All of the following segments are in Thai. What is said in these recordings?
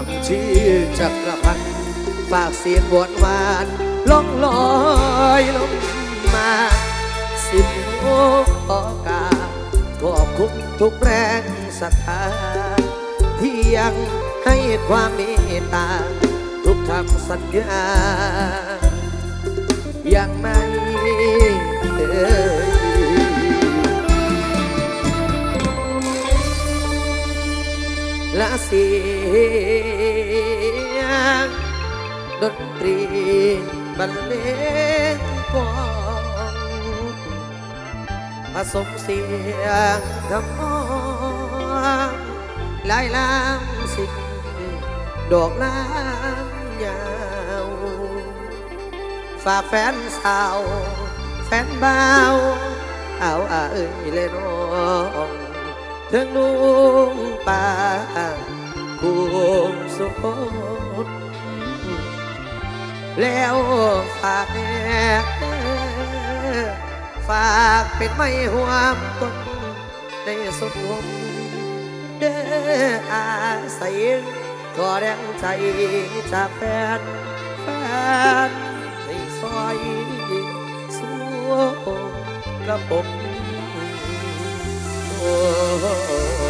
มอลำชื่อจักรพันธ์ฝากเสียงหวานหวานล่องลอยลงมาสิบโอขอกาขอบคุณทุกแรงศรัทธาที่ยังให้ความเมตตา ทุกคำสัญญา ยังไม่เคยละเสียง ดนตรีบรรเลงกลองผสมเสียงทำนองลายล้ำสิ่งดอกล้ำยาว ฝากแฟนสาว แฟนบ่าว เอาอาเอ้ยเลยน้องถึงลุงป่าคุมสุด แล้วฝากแน่ฝากเป็นไม่ห่วงตนในสมวงเด้ออาศัยขอแรงใจจากแฟนแฟนให้ซอยสู้กระผมโอ้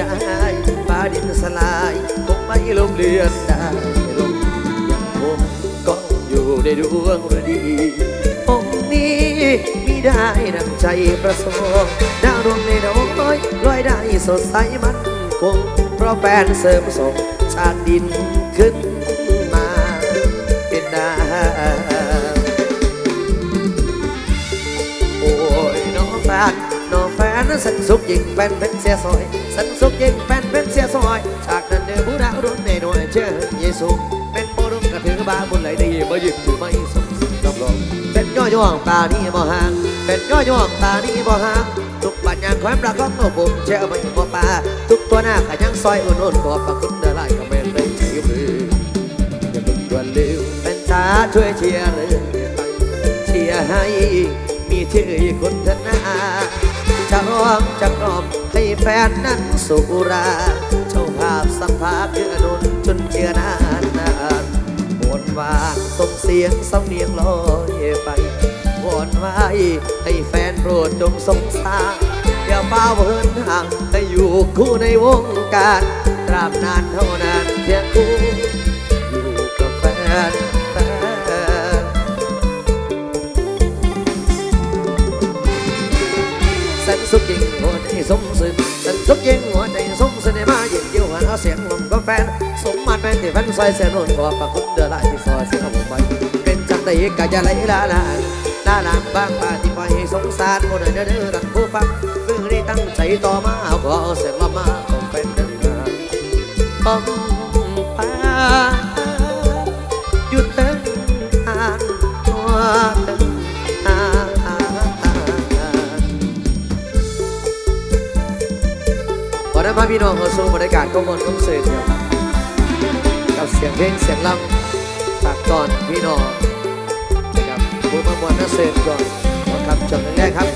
สิ่งใดฟ้าดินสลายคงไม่ลมเลือนได้ลมยังคงก้อยู่ในดวงฤดีองค์นี้มีได้ดังใจประสงค์ดาวดวงในน้อยลอยได้สดใสมันคง เพราะแฟนเสริมส่งชาติดินขึ้นมาเป็นดาโนั้นสันสุขยิ่งแฟนเป็นเสียซอยสันสุขยิ่งแฟนเป็นเสียซอยจากนั้นเดินผู้ดาวรุ่นในหน่วยเชื่อเยซูเป็นโปรุงกระถือบาบุญไหลดีบ่หยึดถือไม่สมสิรับรองเป็นย่อย่องตานี้บ่ห่างเป็นย่อย่องตานี้บ่ห่างทุกบัญญัติความรักของตัวผมเชื่อไม่บ่ปาทุกตัวหน้าขยังซอยอุ่นๆขอบพระคุณเดลายก็เป็นได้ใจมืออย่าเพิ่งด่วนเร็วเป็นจ้าช่วยเชียร์เลยเชียร์ให้มีชื่อคุณธนาจะ ร้องจะกล่อมให้แฟนนั้นสุราเจ้าภาพสัมภาษณ์เพื่อนุนจนเจือนานนานบนวางส่งเสียงสำเนียงลอยไปวอนไว้ให้แฟนโปรดจงสงสารอย่าเฝ้าเหินห่างให้อยู่คู่ในวงการตราบนานเท่านานเพียงคู่อยู่กับแฟน สันสุขยิ่งหัวใจสมสึกในมาเย็นเยี่ยวหันเอาเสียงลมกับแฟน สมมาตรเป็นที่แฟนซอยเสียนุ่นขอฝากคุณเดือดร้ายที่ซอยเสียงผมไปเป็นจังไดกะจะไหลลาลาลาลางบางป่าที่ปล่อยให้สงสารคนเด้อเด้อรักผู้ฟังเมื่อนี้ตั้งใจต่อมาขอเสียงละมาของเป็นเดินมาต้องป่าหยุดเถิงอ่านตัว ได้มาพี่น้องเข้าสู่บรรยากาศก็มนต์ต้องเสดครับกับเสียงเพลงเสียงลำฝากตอนพี่น้องนะครับผู้มามวนนักเสพก่อนขอคำจบแรกครับ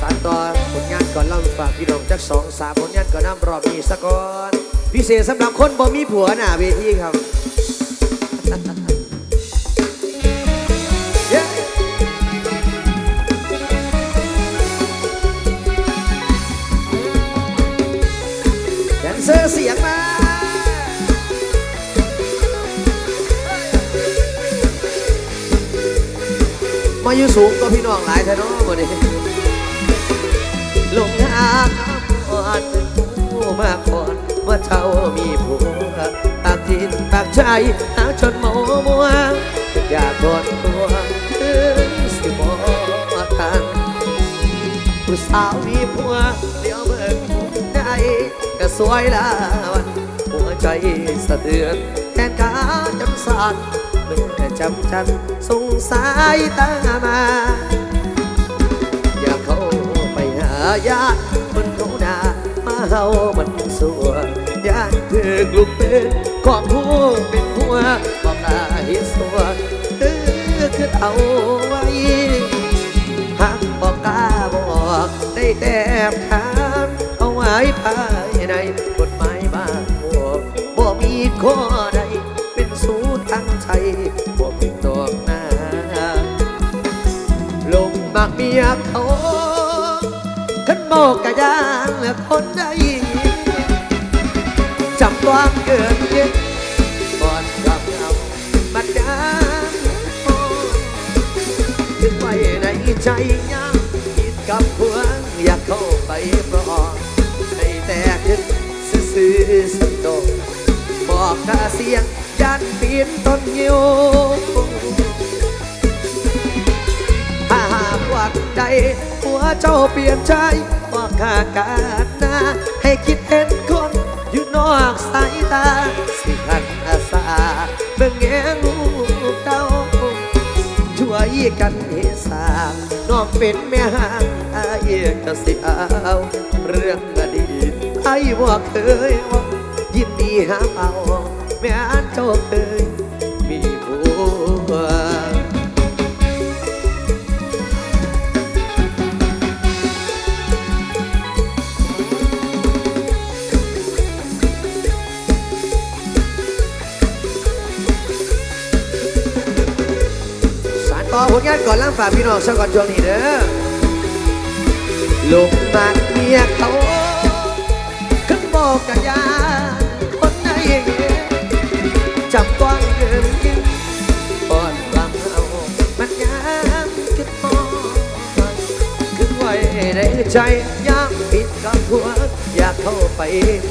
สานต่อผลงานก่อนเล่าฝากพี่น้องจักสองสามผลงานก่อนน้ำรอบนี้สะก่อนพิเศษสำหรับคนบ่มีผัวหน้าเวทีครับ มาอยู่สูงก็พี่น้องหลายแท้เน้องมาดิลงทางอ่อนผู้มาก่อนว่าเจ้ามีผัวปากทินปากใจหาจนเมามัวอยากกอดตัวถึงสิบอทันผู้สาวมีผัวเลี้ยวเบิ่งได้ก็สวยละวันหัวใจสะเทือนแขนขาจนสั่น เมื่จำจันสงสายตามา อยากเข้าไปหาญาติคนเขาหนามาเฮามันสัวญาติถึกลูกเป็นของผู้เป็นผัวบอกลาหิสัวเออคือเอาไว้หากบอกกล้าบอกได้แต่ถามเอาไว้ภายในกฎหมายบ้านบอกบ่มีข้อใดเป็น ทั้งใจบ่ผิดตอกหน้าลงมากเมียเขาขันบอกกะยานเหลือคนใดจำความเกิดเย็นก่อนกับเราบัดยามมองถึงไว้ในใจยังคิดกับพวงอยากเข้าไปปลอบให้แต่ขึ้นซื่อสักดอกบอกกาเสียง ยันปีนต้นยิวถ้าหากวันใดหัวเจ้าเปลี่ยนใจว่าขาการนาให้คิดเห็นคนอยู่นอกสายตา สิขันอาสาเบิ่งแงลูกเต้าช่วยกันเฮสาน้องเป็นแม่ห้างอายก็สิเอาเรื่องอดีตไอ้ว่าเคยว่ายินดีหาเอา แม่อันเจ้าเคยมีผัวสารต่อผลงานก่อนล่างฝากพี่น้องสักก่อนช่วงนี้เด้อลงมาเมียเขาขึ้นบอกกับยา ใจยามปิดกับหัว อยากเข้าไป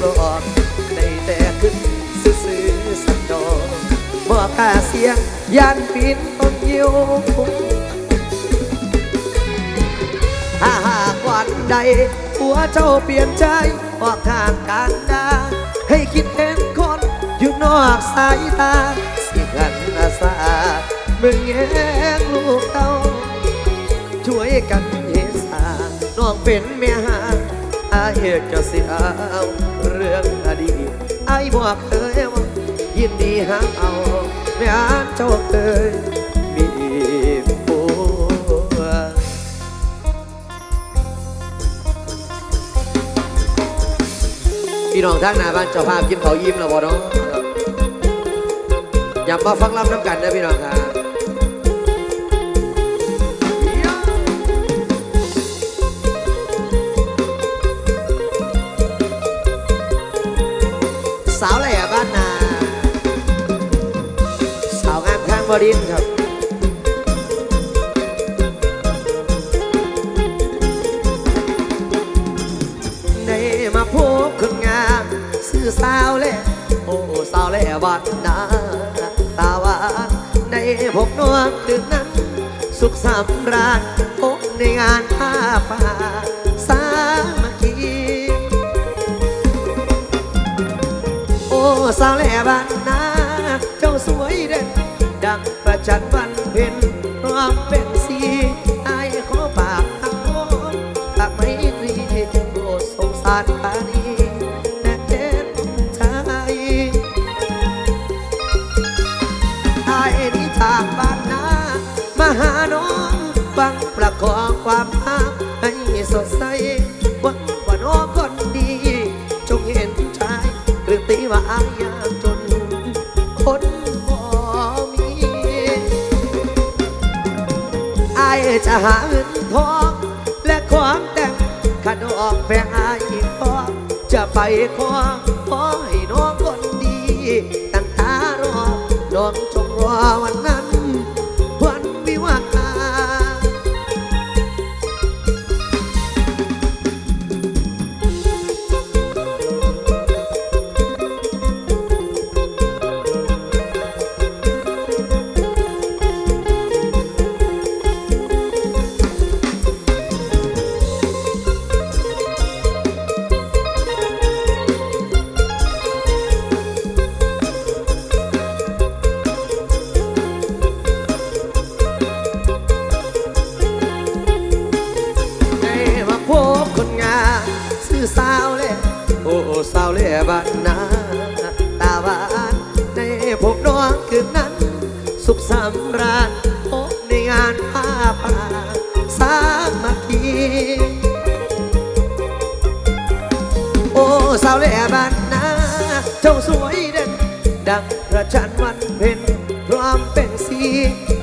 ปลอบได้แต่ขึ้นซื่อสักดอกบอกกาเสียงยันปินต้นยิ้วถ้าหากวันใดหัวเจ้าเปลี่ยนใจบอกทางการดาให้คิดเห็นคนอยู่นอกสายตาสิกันอาสาเมื่อแง่ลูกเต้าช่วยกัน องเป็นแม่หาอายจะเสียเอาเรื่องอดีตไอายบอกเคยว่ายินดีหาเอาแม่อันเจ้าเคยมีผัวพี่น้องทางหน้าบ้านเจ้าภาพกินเขายิ้มแล้วบ่เนาะอย่ามาฟังรับน้ำกันนะพี่น้องครับ บ้านนา สาวงามข้างบดินครับได้มาพบคนงามซื้อสาวแหล่โอ้สาวแล่บ้านนาตาหวานได้พบนวลดึกนั้น สุขสำราญพบในงานผ้า สาวแหล่บ้านนาเจ้าสวยเด่น ดังประจันวันเพ็ญพร้อมเป็นสีไอ้ขอปากทางโน้นปากไม่ตรีโปรดสงสารปานีแน่เจ็นใจไอ้นี้จากบ้านนามาหาน้องฟังประคองความรักให้สดใสวังว่าน้องคนดี จงเห็นใจหรือตีว่า จะหาเงินทอง และของแต่งขนมแพงอายพอจะไปขอขอให้น้องคนดี ตั้งตารอน้องจงรอวันนั้น โอ้สาวเลียบานนาตาหวานในพบน้งคืนนั้น สุขสำราญพบในงานผ้าป่าสามัคคีโอ้สาวเลียบานนาเจ้าสวยเด่นดังพระชันวันเพ็ญพร้อมเป็นสี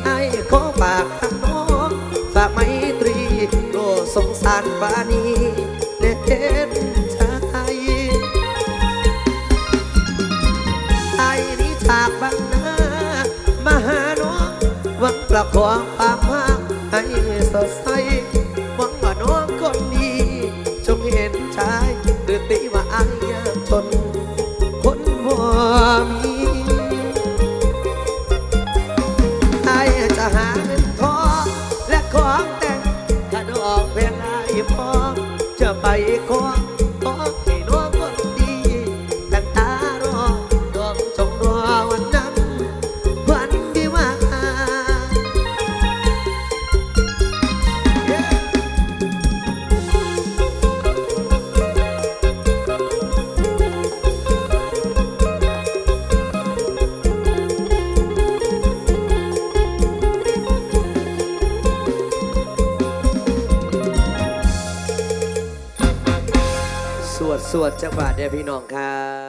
ไอ้ขอปากน้องฝากไมตรีโลสงสารบานี ประคองปากมาให้สดใสหวังว่าน้องคนดีจงเห็นใจหรือติว่าอายยากจน คนบ่มีไอ้จะหาเงิน ดจังหวัดเดียพี่น้องครับ